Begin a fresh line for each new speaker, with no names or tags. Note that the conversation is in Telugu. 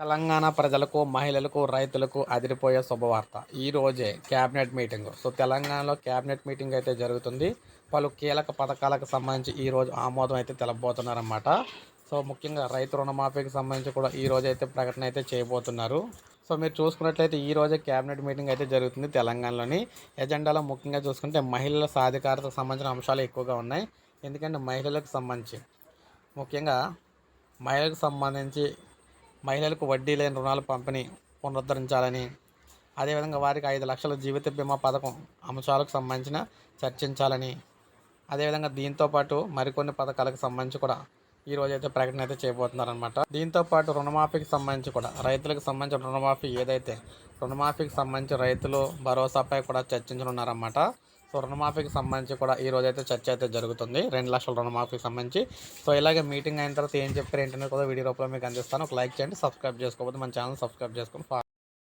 తెలంగాణ ప్రజలకు మహిళలకు రైతులకు అదిరిపోయే శుభవార్త. ఈ రోజే క్యాబినెట్ మీటింగ్. సో తెలంగాణలో క్యాబినెట్ మీటింగ్ అయితే జరుగుతుంది. పలు కీలక పథకాలకు సంబంధించి ఈ రోజు ఆమోదం అయితే తెలపబోతున్నారన్నమాట సో ముఖ్యంగా రైతు రుణమాఫీకి సంబంధించి కూడా ఈ రోజు అయితే ప్రకటన అయితే చేయబోతున్నారు. సో మీరు చూసుకున్నట్లయితే ఈ రోజే క్యాబినెట్ మీటింగ్ అయితే జరుగుతుంది తెలంగాణలోని. ఎజెండాలో ముఖ్యంగా చూసుకుంటే మహిళల సాధికారతకు సంబంధించిన అంశాలు ఎక్కువగా ఉన్నాయి. ఎందుకంటే మహిళలకు సంబంధించి. ముఖ్యంగా మహిళలకు సంబంధించి మహిళలకు వడ్డీ లేని రుణాలు పంపిణీ పునరుద్ధరించాలని. అదేవిధంగా వారికి ఐదు లక్షల జీవిత బీమా పథకం అంశాలకు సంబంధించిన చర్చించాలని. అదేవిధంగా దీంతో పాటు మరికొన్ని పథకాలకు సంబంధించి కూడా ఈ రోజు అయితే ప్రకటన అయితే చేయబోతున్నారనమాట దీంతో పాటు రుణమాఫీకి సంబంధించి కూడా రైతులకు సంబంధించిన రుణమాఫీ ఏదైతే రుణమాఫీకి సంబంధించి రైతులు భరోసాపై కూడా చర్చించనున్నారన్నమాట. సో రుణమాఫీకి సంబంధించి కూడా ఈ రోజు అయితే చర్చ అయితే జరుగుతుంది. రెండు లక్షల రుణమాఫీకి సంబంధించి. సో ఇలాగే మీటింగ్ అయిన తర్వాత ఏం చెప్పారు ఏంటనేది కూడా వీడియో రూపంలో మీకు అందిస్తాను. ఒక లైక్ చేయండి సబ్స్క్రైబ్ చేసుకోకపోతే మన ఛానల్ సబ్స్క్రైబ్ చేసుకొని